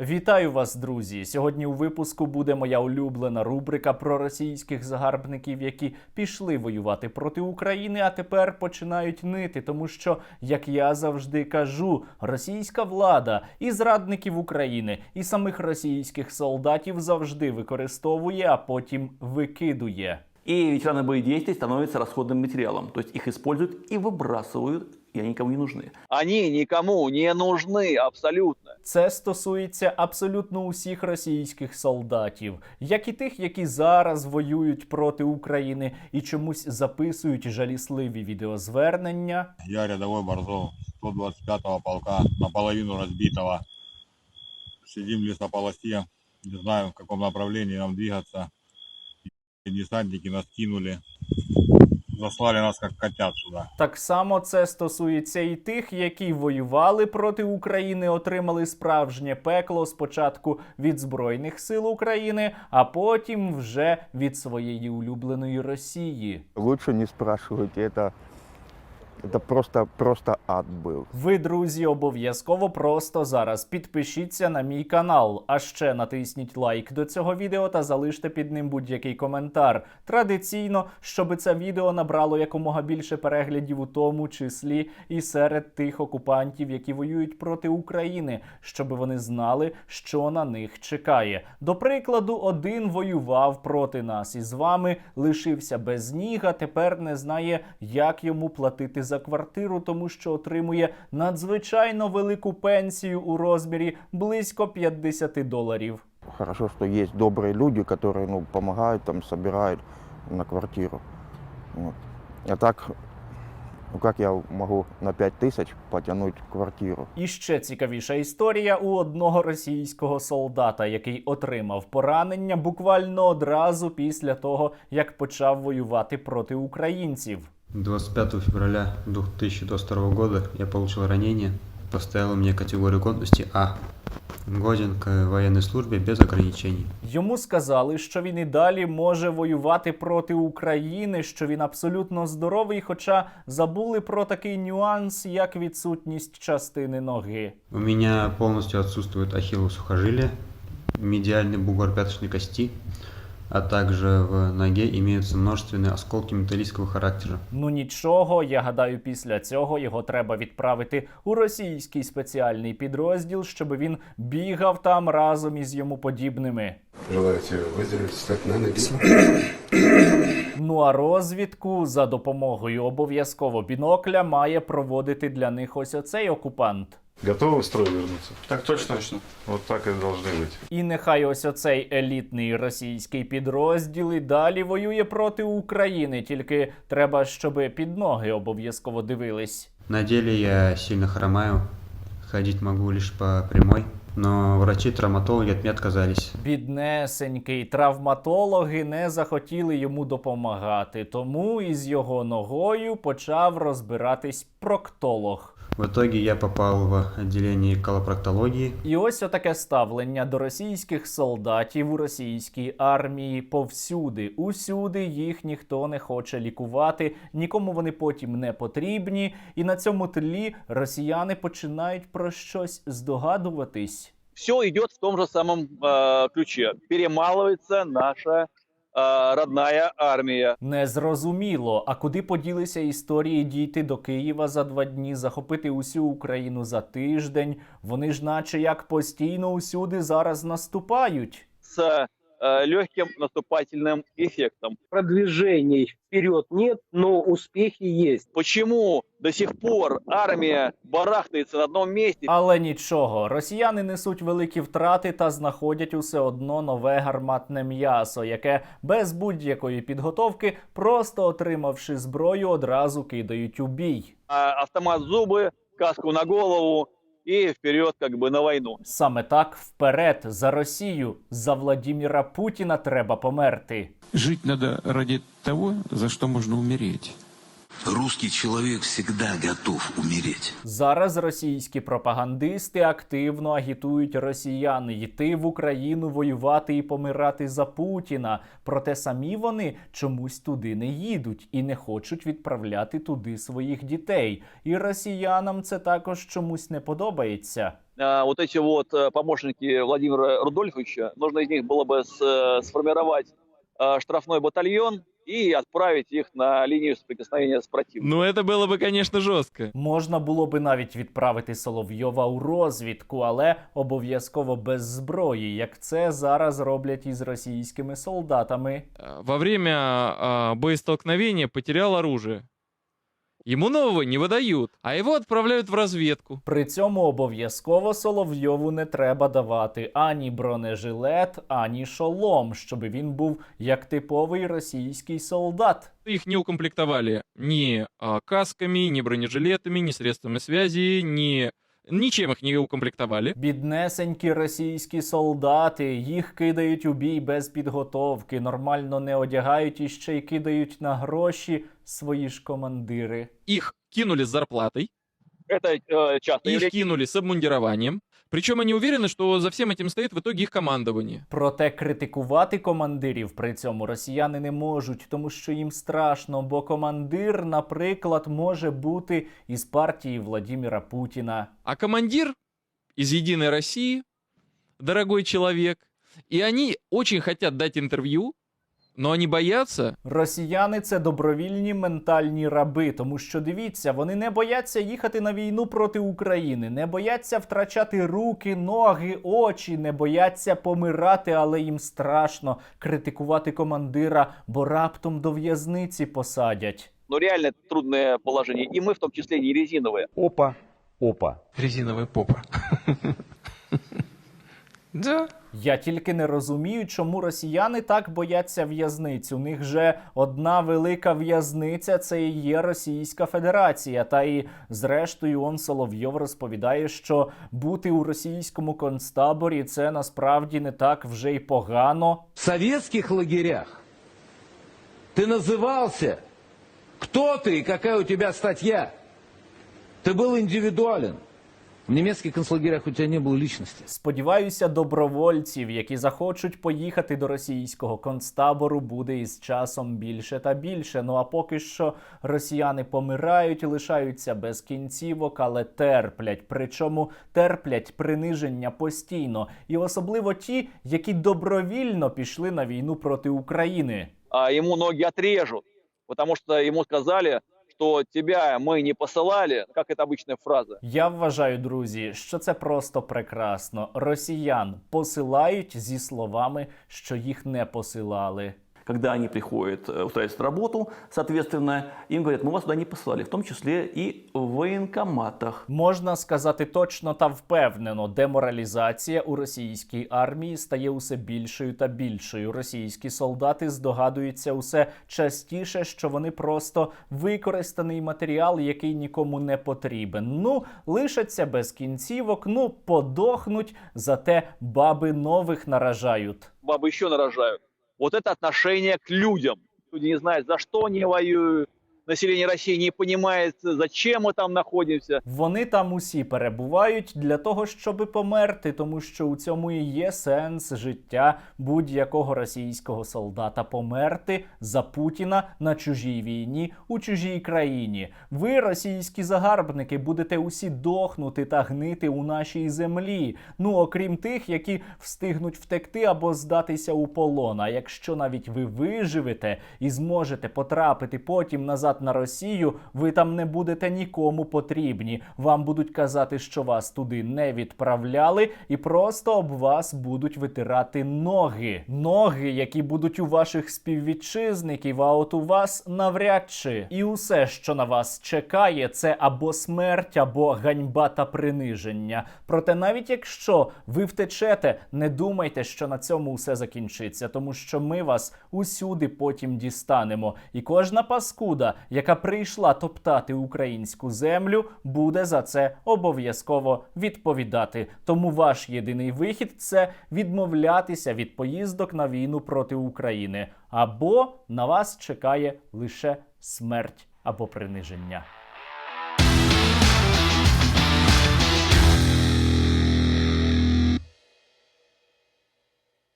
Вітаю вас, друзі! Сьогодні у випуску буде моя улюблена рубрика про російських загарбників, які пішли воювати проти України, а тепер починають нити, тому що, як я завжди кажу, російська влада і зрадників України, і самих російських солдатів завжди використовує, а потім викидує. И ветераны боевых действий становятся расходным материалом. То есть их используют и выбрасывают, и они никому не нужны. Они никому не нужны абсолютно. Це стосується абсолютно усіх російських солдатів, як і тих, які зараз воюють проти України і чомусь записують жалісливі відеозвернення. Я рядовой Борзов 125-го полка, наполовину разбитого. Сидим в лесополосе, не знаю, в каком направлении нам двигаться. И десантники нас кинули, заслали нас як котят сюди. Так само це стосується і тих, які воювали проти України, отримали справжнє пекло спочатку від Збройних сил України, а потім вже від своєї улюбленої Росії. Лучше не спрашувати это, это просто, просто ад был. Ви, друзі, обов'язково просто зараз підпишіться на мій канал, а ще натисніть лайк до цього відео та залиште під ним будь-який коментар. Традиційно, щоб це відео набрало якомога більше переглядів, у тому числі і серед тих окупантів, які воюють проти України, щоб вони знали, що на них чекає. До прикладу, один воював проти нас і з вами лишився без ніг, а тепер не знає, як йому платити за квартиру, тому що отримує надзвичайно велику пенсію у розмірі близько 50 доларів. Хорошо, что есть добрые люди, которые ну, помогают, там, собирают на квартиру. Вот. А так, ну как я могу на 5 тысяч потянуть квартиру? І ще цікавіша історія у одного російського солдата, який отримав поранення буквально одразу після того, як почав воювати проти українців. 25 февраля 2022 года я получил ранение, поставило мне категорию годности А. Годен к военной службе без ограничений. Йому сказали, що він і далі може воювати проти України, що він абсолютно здоровий, хоча забули про такий нюанс, як відсутність частини ноги. У меня полностью отсутствует ахиллово сухожилие, медиальный бугор пяточной кости, а также в ноге имеются множественные осколки металлического характера. Ну нічого, я гадаю, після цього його треба відправити у російський спеціальний підрозділ, щоб він бігав там разом із йому подібними. Желаете выздороветь, встать на ноги? Ну а розвідку за допомогою обов'язково бінокля має проводити для них ось оцей окупант. Готовы в строй вернуться? Так точно. точно. Вот так и должны быть. І нехай ось оцей елітний російський підрозділ і далі воює проти України. Тільки треба, щоб під ноги обов'язково дивились. На деле я сильно хромаю, ходить могу лишь по прямой, но врачи-травматологи от меня отказались. Біднесенький травматологи не захотіли йому допомагати, тому із його ногою почав розбиратись проктолог. В итоге я попал в отделение колопроктологии, І ось отаке ставлення до російських солдатів у російській армії повсюди. Усюди їх ніхто не хоче лікувати, нікому вони потім не потрібні. І на цьому тлі росіяни починають про щось здогадуватись Все идет в том же самом э, ключе. Перемалывается наша э, родная армия. Незрозуміло, а куди поділися історії дійти до Києва за два дні, захопити усю Україну за тиждень. Вони ж, наче як постійно усюди зараз наступають. с э, легким наступательным эффектом. продвижений вперед нет, но успехи есть. Почему до сих пор армия барахтается на одном месте? Але нічого, росіяни несуть великі втрати та знаходять усе одно нове гарматне м'ясо, яке без будь-якої підготовки, просто отримавши зброю, одразу кидають у бій. А, автомат в зубы, каску на голову и вперед як би на війну. Саме так вперед за Росію, за Владіміра Путіна треба померти. Жити треба ради того, за що можна умереть. Русский человек всегда готов умереть. Зараз російські пропагандисти активно агітують росіян йти в Україну воювати і помирати за Путіна. Проте самі вони чомусь туди не їдуть і не хочуть відправляти туди своїх дітей. І росіянам це також чомусь не подобається. А, вот эти вот э, помощники Владимира Рудольфовича, нужно из них было бы с- э, сформировать э, штрафной батальон и отправить их на линию соприкосновения с противником. Ну, это было бы, конечно, жестко. Можна було би навіть відправити Соловйова у розвідку, але обов'язково без зброї, як це зараз роблять із російськими солдатами. Э, Во время а, боестолкновения потерял оружие. Ему нового не выдают, а его отправляют в разведку. При цьому обов'язково Соловйову не треба давати ані бронежилет, ані шолом, щоб він був як типовий російський солдат. Их не укомплектовали ни а, касками, ни бронежилетами, ни средствами связи, ни... Ничем їх не укомплектовали. Біднесенькі російські солдати, їх кидають у бій без підготовки, нормально не одягають і ще й кидають на гроші свої ж командири. Їх кинули з зарплатой, Это э, часто їх кинули з обмундированием. Причем они уверены, что за всем этим стоит в итоге их командование. Проте критикувати командирів при цьому росіяни не можуть, тому що їм страшно, бо командир, наприклад, може бути із партії Владіміра Путіна. А командир из «Единой России», дорогой человек, и они очень хотят дать интервью, но они боятся, Росіяни це добровільні ментальні раби, тому що дивіться, вони не бояться їхати на війну проти України, не бояться втрачати руки, ноги, очі, не бояться помирати, але їм страшно критикувати командира, бо раптом до в'язниці посадять. но реально трудное положение. И мы в том числе не резиновые. Опа, опа. резиновая попа. Да. Я тільки не розумію, чому росіяни так бояться в'язниць. У них же одна велика в'язниця це і є Російська Федерація. Та і зрештою он Соловйов розповідає, що бути у російському концтаборі це насправді не так вже й погано. В советских лагерях ты назывался, кто ты и какая у тебя статья. Ты был индивидуален. В немецких концлагерях у тебя не было личности. Сподіваюся, добровольців, які захочуть поїхати до російського концтабору, буде із часом більше та більше. Ну а поки що росіяни помирають, лишаються без кінцівок, але терплять. Причому терплять приниження постійно, і особливо ті, які добровільно пішли на війну проти України. А ему ноги отрежут, потому что ему сказали, что тебя мы не посылали, как это обычная фраза. Я вважаю, друзі, що це просто прекрасно. Росіян посилають зі словами, що їх не посилали. Когда они приходят э, устраиваться на работу, соответственно, им говорят, мы вас туда не посылали, в том числе и в военкоматах. Можна сказати точно та впевнено, деморалізація у російській армії стає усе більшою та більшою. Російські солдати здогадуються усе частіше, що вони просто використаний матеріал, який нікому не потрібен. Ну, лишаться без кінцівок, ну подохнуть, зате баби нових наражають. Бабы еще нарожают. Вот это отношение к людям. Люди не знают, за что они воюют. Население России не понимает, зачем мы там находимся. Вони там усі перебувають для того, щоби померти, тому що у цьому і є сенс життя будь-якого російського солдата померти за Путіна на чужій війні у чужій країні. Ви, російські загарбники, будете усі дохнути та гнити у нашій землі. Ну окрім тих, які встигнуть втекти або здатися у полон. А якщо навіть ви виживете і зможете потрапити потім назад на Росію, ви там не будете нікому потрібні. Вам будуть казати, що вас туди не відправляли, і просто об вас будуть витирати ноги. Ноги, які будуть у ваших співвітчизників, а от у вас навряд чи. І усе, що на вас чекає, це або смерть, або ганьба та приниження. Проте, навіть якщо ви втечете, не думайте, що на цьому все закінчиться, тому що ми вас усюди потім дістанемо. І кожна паскуда, яка прийшла топтати українську землю, буде за це обов'язково відповідати. Тому ваш єдиний вихід це відмовлятися від поїздок на війну проти України, або на вас чекає лише смерть. або приниження.